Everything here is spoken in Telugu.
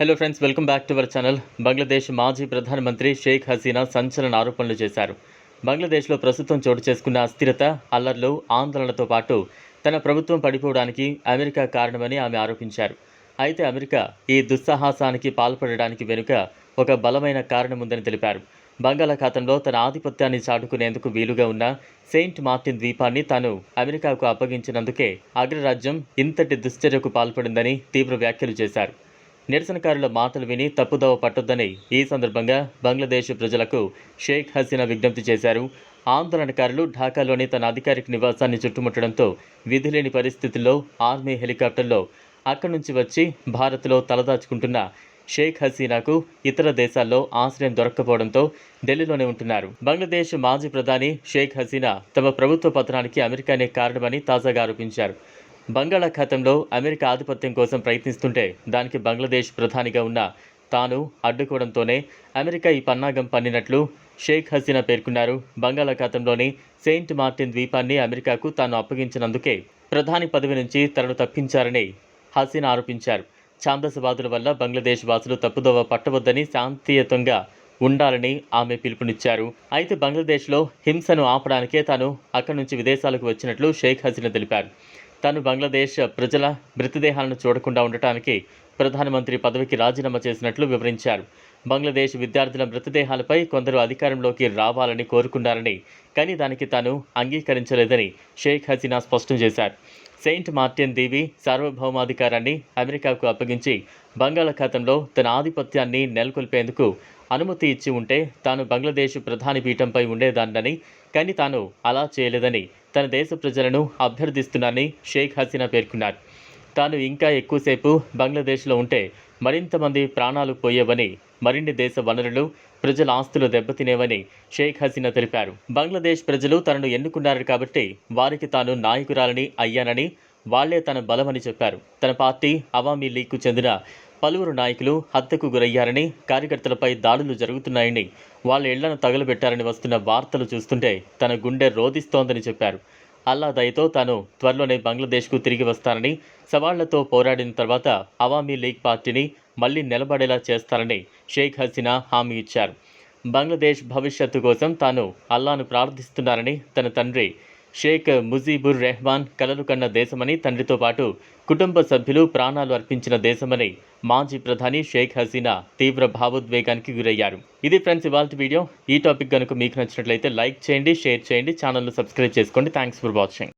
Hello friends welcome back to our channel Bangladesh మాజీ ప్రధానమంత్రి షేక్ హసీనా సంచలన ఆరోపణలు చేశారు. బంగ్లాదేశ్లో ప్రస్తుతం చోటు చేసుకున్న అస్థిరత అల్లర్లు ఆందోళనలతో పాటు తన ప్రభుత్వం పడిపోవడానికి అమెరికా కారణమని ఆమె ఆరోపించారు. అయితే అమెరికా ఈ దుస్సాహసానికి పాల్పడడానికి వెనుక ఒక బలమైన కారణం ఉందని తెలిపారు. బంగాళాఖాతంలో తన ఆధిపత్యాన్ని చాటుకునేందుకు వీలుగా ఉన్న సెయింట్ మార్టిన్ ద్వీపాన్ని తాను అమెరికాకు అప్పగించినందుకే అగ్రరాజ్యం ఇంతటి దుశ్చర్యకు పాల్పడిందని తీవ్ర వ్యాఖ్యలు చేశారు. నిరసనకారుల మాటలు విని తప్పుదోవ పట్టొద్దని ఈ సందర్భంగా బంగ్లాదేశ్ ప్రజలకు షేక్ హసీనా విజ్ఞప్తి చేశారు. ఆందోళనకారులు ఢాకాలోని తన అధికారిక నివాసాన్ని చుట్టుముట్టడంతో విధిలేని పరిస్థితుల్లో ఆర్మీ హెలికాప్టర్లో అక్కడి నుంచి వచ్చి భారత్లో తలదాచుకుంటున్న షేక్ హసీనాకు ఇతర దేశాల్లో ఆశ్రయం దొరక్కపోవడంతో ఢిల్లీలోనే ఉంటున్నారు. బంగ్లాదేశ్ మాజీ ప్రధాని షేక్ హసీనా తమ ప్రభుత్వ పతనానికి అమెరికానే కారణమని తాజాగా ఆరోపించారు. బంగాళాఖాతంలో అమెరికా ఆధిపత్యం కోసం ప్రయత్నిస్తుంటే దానికి బంగ్లాదేశ్ ప్రధానిగా ఉన్న తాను అడ్డుకోవడంతోనే అమెరికా ఈ పన్నాగం పన్నినట్లు షేక్ హసీనా పేర్కొన్నారు. బంగాళాఖాతంలోని సెయింట్ మార్టిన్ ద్వీపాన్ని అమెరికాకు తాను అప్పగించినందుకే ప్రధాని పదవి నుంచి తనను తప్పించారని హసీనా ఆరోపించారు. ఛాందసవాదుల వల్ల బంగ్లాదేశ్ వాసులు తప్పుదోవ పట్టవద్దని శాంతియుతంగా ఉండాలని ఆమె పిలుపునిచ్చారు. అయితే బంగ్లాదేశ్లో హింసను ఆపడానికే తాను అక్కడి నుంచి విదేశాలకు వచ్చినట్లు షేక్ హసీనా తెలిపారు. తాను బంగ్లాదేశ్ ప్రజల మృతదేహాలను చూడకుండా ఉండటానికి ప్రధానమంత్రి పదవికి రాజీనామా చేసినట్లు వివరించారు. బంగ్లాదేశ్ విద్యార్థుల మృతదేహాలపై కొందరు అధికారంలోకి రావాలని కోరుకున్నారని కానీ దానికి తాను అంగీకరించలేదని షేక్ హసీనా స్పష్టం చేశారు. సెయింట్ మార్టిన్ దీవి సార్వభౌమాధికారాన్ని అమెరికాకు అప్పగించి బంగాళాఖాతంలో తన ఆధిపత్యాన్ని నెలకొల్పేందుకు అనుమతి ఇచ్చి ఉంటే తాను బంగ్లాదేశ్ ప్రధాని పీఠంపై ఉండేదాన్నని కానీ తాను అలా చేయలేదని తన దేశ ప్రజలను అభ్యర్థిస్తున్నానని షేక్ హసీనా పేర్కొన్నారు. తాను ఇంకా ఎక్కువసేపు బంగ్లాదేశ్లో ఉంటే మరింతమంది ప్రాణాలు పోయేవని మరిన్ని దేశ వనరులు ప్రజల ఆస్తులు దెబ్బతినేవని షేక్ హసీనా తెలిపారు. బంగ్లాదేశ్ ప్రజలు తనను ఎన్నుకున్నారు కాబట్టి వారికి తాను నాయకురాలని అయ్యానని వాళ్ళే తన బలమని చెప్పారు. తన పార్టీ అవామీ లీగ్కు చెందిన పలువురు నాయకులు హత్యకు గురయ్యారని కార్యకర్తలపై దాడులు జరుగుతున్నాయని వాళ్ళ ఇళ్ళను తగలబెట్టారని వస్తున్న వార్తలు చూస్తుంటే తన గుండె రోధిస్తోందని చెప్పారు. అల్లా దయతో తాను త్వరలోనే బంగ్లాదేశ్కు తిరిగి వస్తానని సవాళ్ళతో పోరాడిన తర్వాత అవామీ లీగ్ పార్టీని మళ్ళీ నిలబడేలా చేస్తారని షేక్ హసీనా హామీ ఇచ్చారు. బంగ్లాదేశ్ భవిష్యత్తు కోసం తాను అల్లాను ప్రార్థిస్తున్నారని తన తండ్రి షేక్ ముజీబుర్ రెహమాన్ కలలు కన్న దేశమని తండ్రితో పాటు కుటుంబ సభ్యులు ప్రాణాలు అర్పించిన దేశమని మాజీ ప్రధాని షేక్ హసీనా తీవ్ర భావోద్వేగానికి గురయ్యారు. ఇది ఫ్రెండ్స్ ఇవాళ వీడియో. ఈ టాపిక్ కనుక మీకు నచ్చినట్లయితే లైక్ చేయండి షేర్ చేయండి ఛానల్ను సబ్స్క్రైబ్ చేసుకోండి. Thanks for watching